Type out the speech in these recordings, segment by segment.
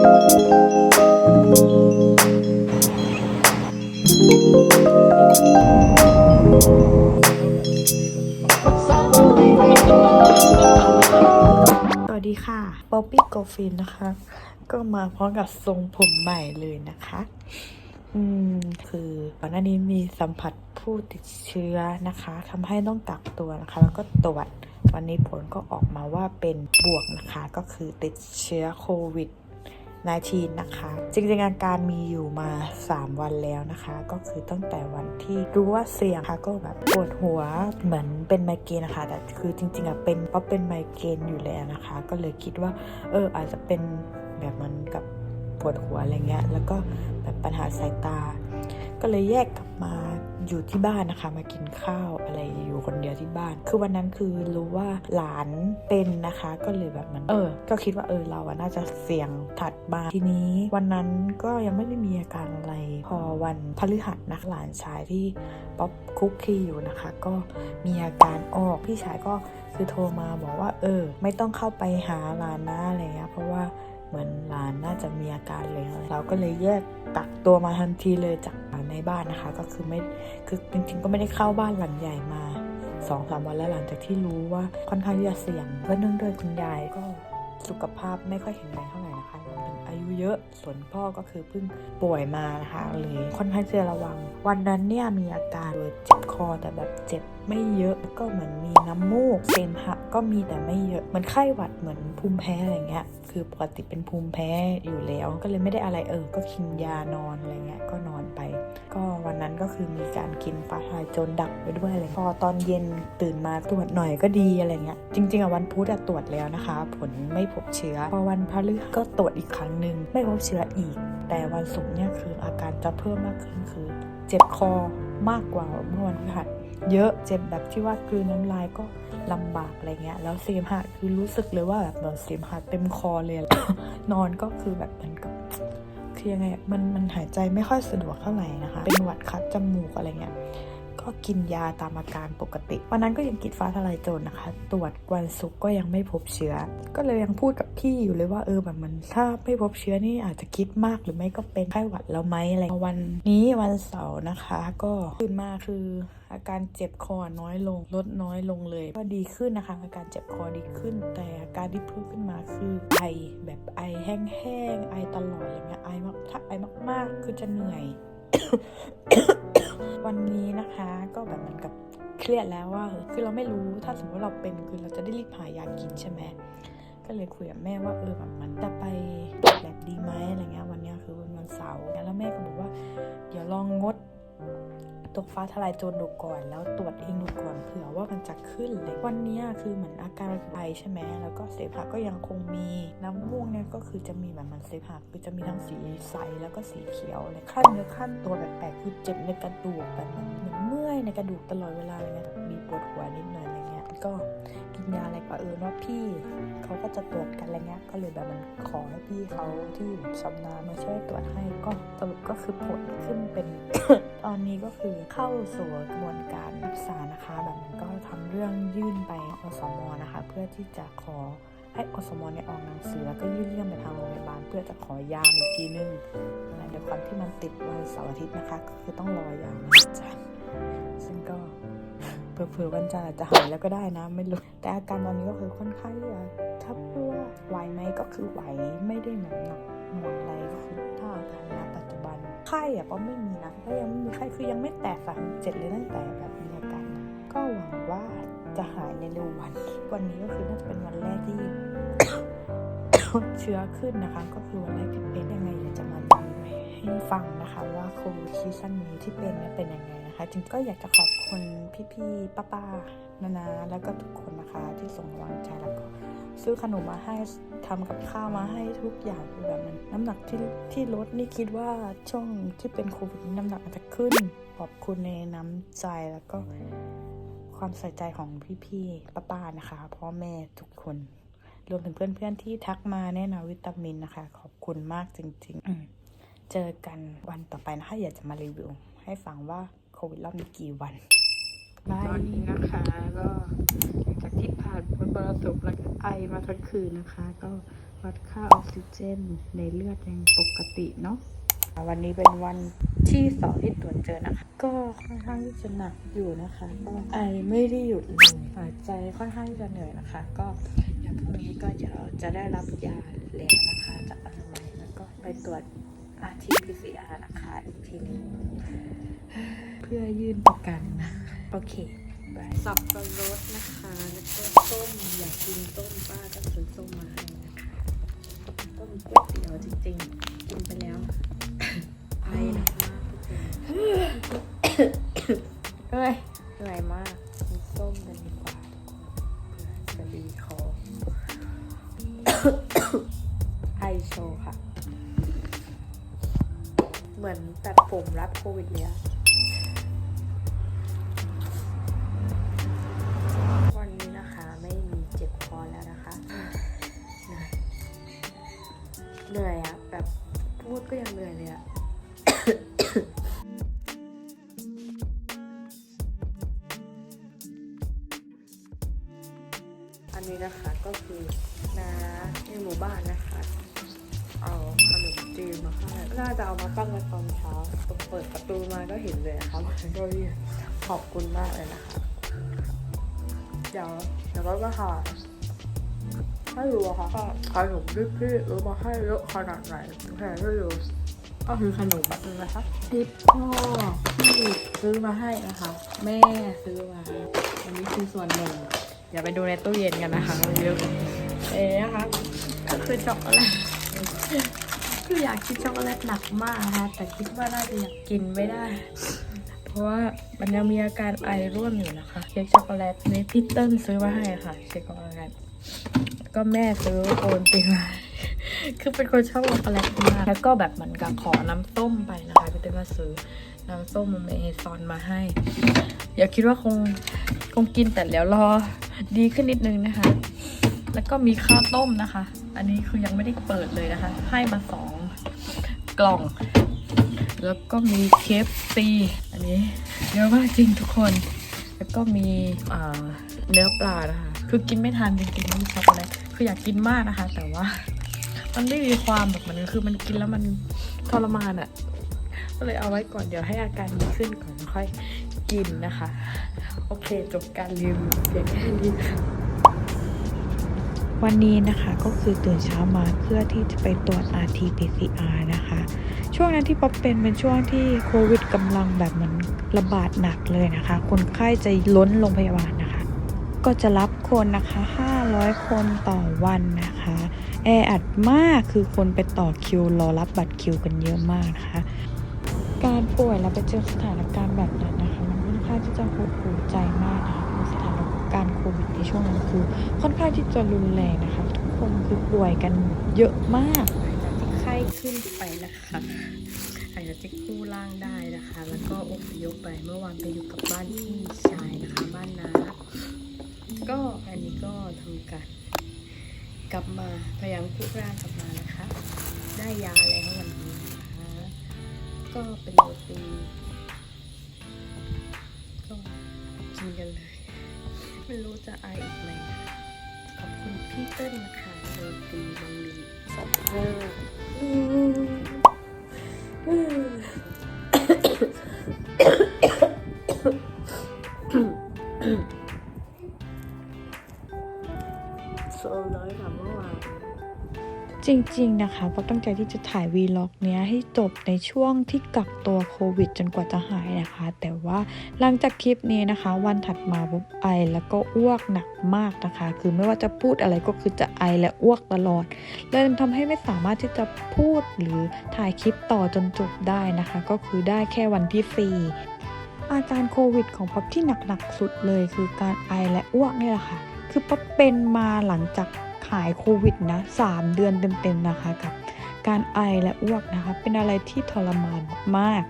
สวัสดีค่ะป๊อปปี้โกฟินนะคะ ก็มาพร้อมกับทรงผมใหม่เลยนะคะ อืม คือก่อนหน้านี้มีสัมผัสผู้ติดเชื้อนะคะทำให้ต้องกักตัวนะคะ แล้วก็ตรวจวันนี้ผลก็ออกมาว่าเป็นบวกนะคะ ก็คือติดเชื้อโควิด 19นะคะ จริงๆอาการมีอยู่มา 3 วันแล้วนะคะ ก็คือตั้งแต่วันที่รู้ว่าเสี่ยงค่ะก็แบบปวดหัวเหมือนเป็นไมเกรนนะคะ แต่คือจริงๆอะเป็นเพราะเป็นไมเกรนอยู่แล้วนะคะ ก็เลยคิดว่าเอออาจจะเป็นแบบมันกับปวดหัวอะไรเงี้ยแล้วก็แบบปัญหาสายตา ก็เลยแยกกลับมา อยู่ที่บ้านนะคะ มากินข้าวอะไรอยู่คนเดียวที่บ้าน คือวันนั้นคือรู้ว่าหลานเป็นนะคะ ก็เลยแบบมันเออ ก็คิดว่าเออเราอะน่าจะเสี่ยงถัดมาทีนี้วันนั้นก็ยังไม่ได้มีอาการอะไร พอวันพฤหัสนะหลานชายที่ป๊อปคุกคีอยู่นะคะ ก็มีอาการออกพี่ชายก็คือโทรมาบอกว่า เออ ไม่ต้องเข้าไปหาหลานนะอะไรเงี้ยเพราะว่าเหมือนหลานน่าจะมีอาการเลยเราก็เลยแยก กักตัวมาทันทีเลยจากในบ้านนะคะ ก็คือไม่คือจริงๆก็ไม่ได้เข้าบ้านหลังใหญ่มาสองสามวันแล้วหลังจากที่รู้ว่าค่อนข้างที่จะเสี่ยงเพราะเนื่องด้วยคุณยายก็สุขภาพไม่ค่อยแข็งแรงเท่าไหร่นะคะรวมถึงอายุเยอะส่วนพ่อก็คือเพิ่งป่วยมานะคะเลยค่อนข้างจะระวัง วันนั้นเนี่ยมีอาการเลยเจ็บคอแต่แบบเจ็บไม่เยอะก็เหมือนมีน้ำมูกเสมหะ ก็มีแต่ไม่เยอะเหมือนไข้หวัดเหมือนภูมิแพ้อะไรเงี้ย คือปกติเป็นภูมิแพ้อยู่แล้ว ก็เลยไม่ได้อะไรเออ ก็กินยานอนอะไรเงี้ย ก็นอนไป ก็วันนั้นก็คือมีการกินฟ้าทลายจรดักไปด้วยอะไรพอตอนเย็นตื่นมาตรวจหน่อยก็ดีอะไรเงี้ย จริงๆอะวันพุธอะตรวจแล้วนะคะ ผลไม่พบเชื้อ พอวันพฤหัสก็ตรวจอีกครั้งหนึ่งไม่พบเชื้ออีก แต่วันศุกร์เนี่ยคืออาการจะเพิ่มมากขึ้นคือ เจ็บคอมากกว่าเมื่อวันพฤหัส เยอะเจ็บแบบที่ว่ากลืนน้ำลายก็ลำบากอะไรเงี้ย แล้วเสมหะคือรู้สึกเลยว่าแบบเหมือนเสมหะเต็มคอเลย นอนก็คือแบบมันก็คือยังไงมันมันหายใจไม่ค่อยสะดวกเท่าไหร่นะคะ เป็นหวัดคัดจมูกอะไรเงี้ย ก็กินยาตามอาการปกติ วันนั้นก็ยังกินฟ้าทลายโจรนะคะ ตรวจวันศุกร์ก็ยังไม่พบเชื้อ ก็เลยยังพูดกับพี่อยู่เลยว่าเออแบบมันถ้าไม่พบเชื้อนี่อาจจะคิดมากหรือไม่ก็เป็นไข้หวัดแล้วไหมอะไรวันนี้วันเสาร์นะคะ ก็ตื่นมาคืออาการเจ็บคอน้อยลง ลดน้อยลงเลย ก็ดีขึ้นนะคะ อาการเจ็บคอดีขึ้น แต่อาการที่เพิ่มขึ้นมาคือไอแบบไอแห้งๆไอตลอดอะไรเงี้ยไอมากถ้าไอมากๆ คือจะเหนื่อย วันนี้นะคะก็แบบเหมือนกับเครียดแล้วว่าคือเราไม่รู้ถ้าสมมติเราเป็นคือเราจะได้รีบหายากินใช่ไหมก็เลยคุยกับแม่ว่าเออแบบมันจะไปแบบดีไหมอะไรเงี้ยวันนี้คือวันวันเสาร์แล้วแม่ก็บอกว่าเดี๋ยวลองงด ตกฟ้าทลายโจรดูก่อน แล้วตรวจเองดูก่อนเผื่อว่ามันจะขึ้นเลยวันนี้คือเหมือนอาการไอใช่ไหมแล้วก็เสพหะก็ยังคงมีน้ำมูกเนี่ยก็คือจะมีแบบมันเสพหะคือจะมีทั้งสีใสแล้วก็สีเขียวเลยขั้นเนื้อขั้นตัวแปลกๆคือเจ็บในกระดูกแบบเหมือนเมื่อยในกระดูกตลอดเวลาเงี้ยมีปวดหัวนิดหน่อย ก็กินยาอะไรก็เออว่าพี่เขาก็จะตรวจกันอะไรเงี้ยก็เลยแบบมันขอให้พี่เขาที่ชำนาญมาช่วยตรวจให้ก็สรุปก็คือผลขึ้นเป็น ตอนนี้ก็คือเข้าสู่กระบวนการรักษานะคะ แบบมันก็ทำเรื่องยื่นไปอสมนะคะ เพื่อที่จะขอให้อสมเนี่ยออกหนังสือแล้วก็ยื่นเรื่องไปทางโรงพยาบาลเพื่อจะขอยาอีกทีนึงแต่ด้วยความที่มันติดวันเสาร์อาทิตย์นะคะ ก็คือต้องรอยาวันจันทร์ซึ่งก็ เผื่อๆวันจันทร์อาจจะหายแล้วก็ได้นะ ไม่รู้แต่อาการตอนนี้ก็คือค่อนข้างที่จะถ้าพูดว่าไหวไหมก็คือไหวไม่ได้หนักหนักหน่วงอะไรก็คือถ้าอาการณปัจจุบันไข้อะก็ไม่มีนะก็ยังไม่มีไข้คือยังไม่แตะสามเจ็ดเลยตั้งแต่แบบมีอาการก็หวังว่าจะหายในเร็ววัน วันนี้ก็คือน่าจะเป็นวันแรกที่เชื้อขึ้นนะคะ ก็คือวันแรกที่เป็นยังไงเดี๋ยวจะมาเล่าให้ฟังนะคะ ว่าโควิดซีซั่นนี้ที่เป็นเนี่ยเป็นยังไง นะคะจริงก็อยากจะขอบคุณพี่ๆป้าๆนานาแล้วก็ทุกคนนะคะ ที่ส่งกำลังใจแล้วก็ซื้อขนมมาให้ทำกับข้าวมาให้ทุกอย่างคือแบบมันน้ำหนักที่ที่ลดนี่คิดว่าช่วงที่เป็นโควิดนี่น้ำหนักอาจจะขึ้น ขอบคุณในน้ำใจแล้วก็ความใส่ใจของพี่ๆป้าๆนะคะ พ่อแม่ทุกคน รวมถึงเพื่อนๆที่ทักมาแนะนำวิตามินนะคะ ขอบคุณมากจริง ๆ เจอกันวันต่อไปนะคะอยากจะมารีวิวให้ฟังว่า ควิดรอบนี้กี่วันบายตอนนี้นะคะก็หลังจากที่ผ่านพ้นบรสพแล้วก็ไอมาทั้งคืนนะคะ ก็วัดค่าออกซิเจนในเลือดยังปกติเนาะวันนี้เป็นวันที่สองที่ตรวจเจอนะคะ ก็ค่อนข้างที่จะหนักอยู่นะคะ ก็ไอไม่ได้หยุดเลยหายใจค่อนข้างที่จะเหนื่อยนะคะ ก็เดี๋ยวพรุ่งนี้ก็จะจะได้รับยาแล้วนะคะ จากอนามัยแล้วก็ไปตรวจ RT-PCR นะคะอีกทีหนึงเพื่อยื่นประกันนะโอเคบายสับปะรดนะคะแล้วก็ส้มอยากกินส้มป้าก็ซื้อส้มมาให้นะคะต้มก๋วยเตี๋ยวจริงๆกินไปแล้วไอหนักมากทุกคนเฮ้ยเหนื่อยมากกินส้มกันดีกว่าเพื่อจะดีคอไอโชว์ค่ะ เหมือนตัดผมรับโควิดเลยอะ เหนื่อยอะแบบพูดก็ยังเหนื่อยเลยอะอันนี้นะคะก็คือน้าในหมู่บ้านนะคะ เอาขนมจีนมาให้น่าจะเอามาตั้งไว้ตอนเช้าเปิดประตูมาก็เห็นเลยนะคะก็รีบขอบคุณมากเลยนะคะ เดี๋ยวเดี๋ยวก็จะหา ไม่รู้อะค่ะว่าขนมที่พี่รู้มาให้เยอะขนาดไหนแพงไม่รู้ก็คือขนมแบบนี้นะคะที่พ่อที่ซื้อมาให้นะคะ แม่ซื้อมาอันนี้คือส่วนหนึ่งอย่าไปดูในตู้เย็นกันนะคะมันเยอะเอ๊ะนะคะก็คือช็อกโกแลตคืออยากกินช็อกโกแลตหนักมากนะคะแต่คิดว่าน่าจะอยากกินไม่ได้ เพราะว่ามันยังมีอาการไอร่วมอยู่นะคะเค้กช็อกโกแลตนี่พี่เติ้ลซื้อมาให้ค่ะเค้กช็อกโกแลต ก็แม่ซื้อโอนไปมาคือเป็นคนชอบช็อกโกแลตมาก แล้วก็แบบเหมือนกับขอน้ำส้มไปนะคะพี่เติ้ลก็ซื้อน้ำส้มเมซอนมาให้ อย่าคิดว่าคงคงกินแต่แล้วรอดีขึ้นนิดนึงนะคะ แล้วก็มีข้าวต้มนะคะ อันนี้คือยังไม่ได้เปิดเลยนะคะ ให้มาสองกล่อง แล้วก็มีเคฟซีอันนี้เยอะมากจริงทุกคน แล้วก็มีเนื้อปลานะคะ คือกินไม่ทันจริงๆนี่ช็อกโกแลตคืออยากกินมากนะคะ แต่ว่า มันไม่มีความแบบมันคือมันกินแล้วมันทรมานอะ่ะก็เลยเอาไว้ก่อนเดี๋ยวให้อาการดีขึ้นก่อนค่อยกินนะคะ โอเคจบการรีวิวเพียงแค่นี้วันนี้นะคะก็คือตื่นเช้ามาเพื่อที่จะไปตรวจ RT-PCR นะคะ ช่วงนั้นที่ป๊อปเป็นเป็นช่วงที่โควิดกำลังแบบเหมันระบาดหนักเลยนะคะ คนไข้จะล้นโรงพยาบาล ก็จะรับคนนะคะ 500 คนต่อวันนะคะ แออัดมากคือคนไปต่อคิวรอรับบัตรคิวกันเยอะมากนะคะ การป่วยแล้วไปเจอสถานการณ์แบบนั้นนะคะ มันค่อนข้างที่จะหดหูใจมากนะคะสถานการณ์โควิดในช่วงนั้นคือ ค่อนข้างที่จะรุนแรงนะคะ ทุกคนคือป่วยกันเยอะมากจากที่ไข้ขึ้นไปนะคะหลังจากที่กู้ร่างได้นะคะ แล้วก็อพยพไปเมื่อวานไปอยู่กับบ้านพี่ชายนะคะ บ้านนา ก็อันนี้ก็ทำการกลับมาพยายามกู้ร่างกลับมานะคะ ได้ยาแล้ววันนี้นะคะก็เป็นโรตีก็กินกันเลย ไม่รู้จะอายอีกไหมขอบคุณพี่เติ้ลนะคะโรตีบางลีสับเพิ่ม โซน้อยค่ะเมื่อวานจริงๆนะคะเพราะตั้งใจที่จะถ่ายวีล็อกเนี้ยให้จบในช่วงที่กักตัวโควิด จนกว่าจะหายนะคะ แต่ว่าหลังจากคลิปนี้นะคะ วันถัดมาปุ๊บไอแล้วก็อ้วกหนักมากนะคะ คือไม่ว่าจะพูดอะไรก็คือจะไอและอ้วกตลอดเลยทำให้ไม่สามารถที่จะพูดหรือถ่ายคลิปต่อจนจบได้นะคะ ก็คือได้แค่วันที่ฟรีอาการโควิดของป๊อปที่หนักๆสุดเลย คือการไอและอ้วกนี่แหละค่ะ คือป๊อปเป็นมาหลังจากหายโควิดนะ3เดือนเต็มๆนะคะกับ การไอและอ้วกนะคะ เป็นอะไรที่ทรมานมาก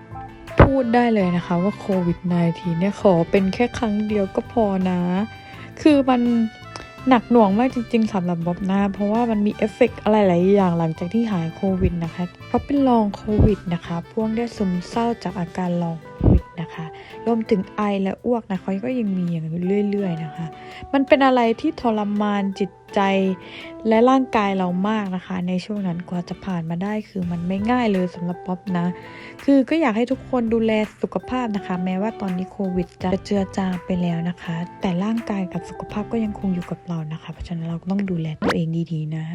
พูดได้เลยนะคะว่าโควิด -19 เนี่ยขอเป็นแค่ครั้งเดียวก็พอนะ คือมันหนักหน่วงมากจริง ๆสำหรับบ๊อบนะเพราะว่ามันมีเอฟเฟกต์อะไรหลายอย่างหลังจากที่หายโควิดนะคะ เพราะเป็นลองโควิดนะคะพ่วกได้ซึมเศร้าจากอาการลอง นะคะรวมถึงไอและอ้วกนะเขาก็ยังมีอย่างเรื่อย ๆ นะคะ มันเป็นอะไรที่ทรมานจิตใจและร่างกายเรามากนะคะ ในช่วงนั้นกว่าจะผ่านมาได้คือมันไม่ง่ายเลยสำหรับป๊อปนะ คือก็อยากให้ทุกคนดูแลสุขภาพนะคะ แม้ว่าตอนนี้โควิดจะเจือจางไปแล้วนะคะ แต่ร่างกายกับสุขภาพก็ยังคงอยู่กับเรานะคะ เพราะฉะนั้นเราก็ต้องดูแลตัวเองดีๆนะ